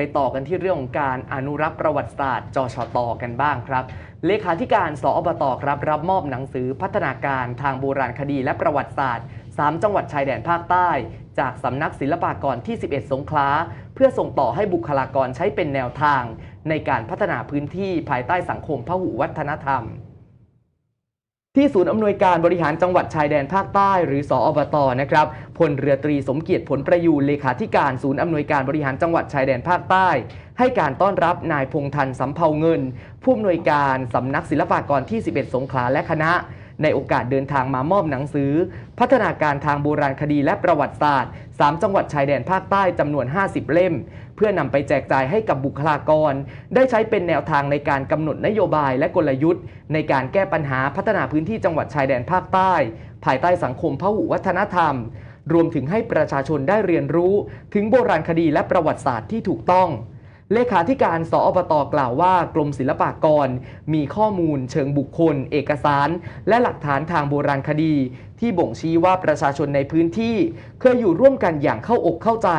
ไปต่อกันที่เรื่องของการอนุรักษ์ประวัติศาสตร์จชตกันบ้างครับ เลขาธิการสอบตครับรับมอบหนังสือพัฒนาการทางโบราณคดีและประวัติศาสตร์ 3 จังหวัดชายแดนภาคใต้ จากสำนักศิลปากรที่ 11 สงขลาเพื่อส่งต่อให้บุคลากรใช้เป็นแนวทาง ในการพัฒนาพื้นที่ภายใต้สังคมพหุวัฒนธรรม ที่ศูนย์อำนวยการบริหารจังหวัดชายแดนภาคใต้หรือสออบตนะครับพลเรือตรีสมเกียรติผลประยูนเลขาธิการศูนย์อำนวยการบริหารจังหวัดชายแดนภาคใต้ ให้การต้อนรับนายพงทันสำเภาเงิน ผู้อำนวยการสำนักศิลปากรที่ 11 สงขลาและคณะ ในโอกาสเดินทางมามอบหนังสือ พัฒนาการทางโบราณคดีและประวัติศาสตร์ 3 จังหวัดชายแดนภาคใต้จำนวน 50 เล่ม เพื่อนำไปแจกจ่ายให้กับบุคลากร ได้ใช้เป็นแนวทางในการกำหนดนโยบายและกลยุทธ์ ในการแก้ปัญหาพัฒนาพื้นที่จังหวัดชายแดนภาคใต้ ภายใต้สังคมพหุวัฒนธรรม รวมถึงให้ประชาชนได้เรียนรู้ ถึงโบราณคดีและประวัติศาสตร์ที่ถูกต้อง เลขาธิการสอบตกล่าวว่ากรมศิลปากร มีข้อมูลเชิงบุคคล เอกสาร และหลักฐานทางโบราณคดี ที่บ่งชี้ว่าประชาชนในพื้นที่ เคยอยู่ร่วมกันอย่างเข้าอกเข้าใจ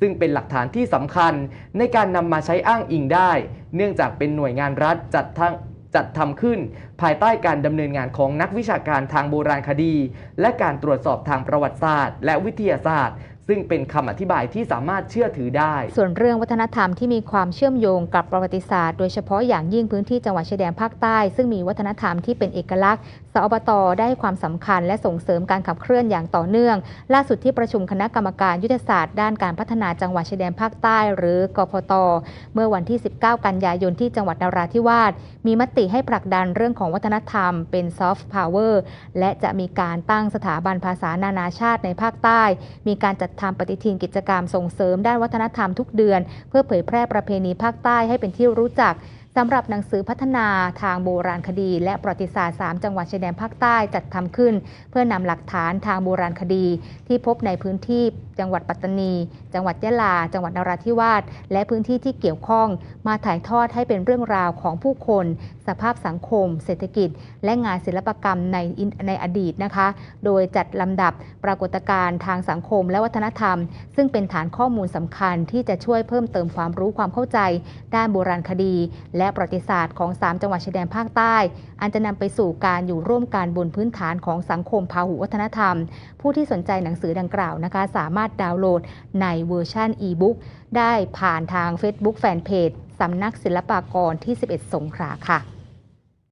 ซึ่งเป็นหลักฐานที่สำคัญ ในการนำมาใช้อ้างอิงได้ เนื่องจากเป็นหน่วยงานรัฐจัดทั้งจัดทำขึ้นภายใต้การดำเนินงานของนักวิชาการทางโบราณคดี และการตรวจสอบทางประวัติศาสตร์ และวิทยาศาสตร์ ซึ่งเป็นคำอธิบายที่สามารถเชื่อถือได้ ส่วนเรื่องวัฒนธรรมที่มีความเชื่อมโยงกับประวัติศาสตร์ โดยเฉพาะอย่างยิ่งพื้นที่จังหวัดชายแดนภาคใต้ ซึ่งมีวัฒนธรรมที่เป็นเอกลักษณ์สอบตได้ความสำคัญ และส่งเสริมการขับเคลื่อนอย่างต่อเนื่อง ล่าสุดที่ประชุมคณะกรรมการยุทธศาสตร์ด้านการพัฒนาจังหวัดชายแดนภาคใต้ หรือกพต เมื่อวันที่ 19 กันยายนที่จังหวัดนราธิวาสมีมติให้ผลักดันเรื่องของวัฒนธรรม เป็นซอฟต์พาวเวอร์และจะมีการตั้งสถาบันภาษานานาชาติในภาคใต้ มีการจัดทำปฏิทินกิจกรรมส่งเสริมด้านวัฒนธรรมทุกเดือน เพื่อเผยแพร่ประเพณีภาคใต้ให้เป็นที่รู้จักสำหรับหนังสือพัฒนาทางโบราณคดี และประวัติศาสตร์ 3 จังหวัดชายแดนภาคใต้จัดทำขึ้น เพื่อนำหลักฐานทางโบราณคดีที่พบในพื้นที่ จังหวัดปัตตานี จังหวัดยะลา จังหวัดนราธิวาส และพื้นที่ที่เกี่ยวข้อง มาถ่ายทอดให้เป็นเรื่องราวของผู้คน สภาพสังคม เศรษฐกิจ และงานศิลปกรรมในในอดีตนะคะ โดยจัดลำดับปรากฏการณ์ทางสังคมและวัฒนธรรม ซึ่งเป็นฐานข้อมูลสำคัญที่จะช่วยเพิ่มเติมความรู้ความเข้าใจ ด้านโบราณคดี และประวัติศาสตร์ของ 3 จังหวัดชายแดนภาคใต้ อันจะนำไปสู่การอยู่ร่วมกันบนพื้นฐานของสังคมพาหุวัฒนธรรม ผู้ที่สนใจหนังสือดังกล่าวนะคะ สามารถดาวน์โหลดในเวอร์ชันอีบุ๊กได้ผ่านทาง Facebook Fanpage สำนักศิลปากรที่ 11 สงขลาค่ะ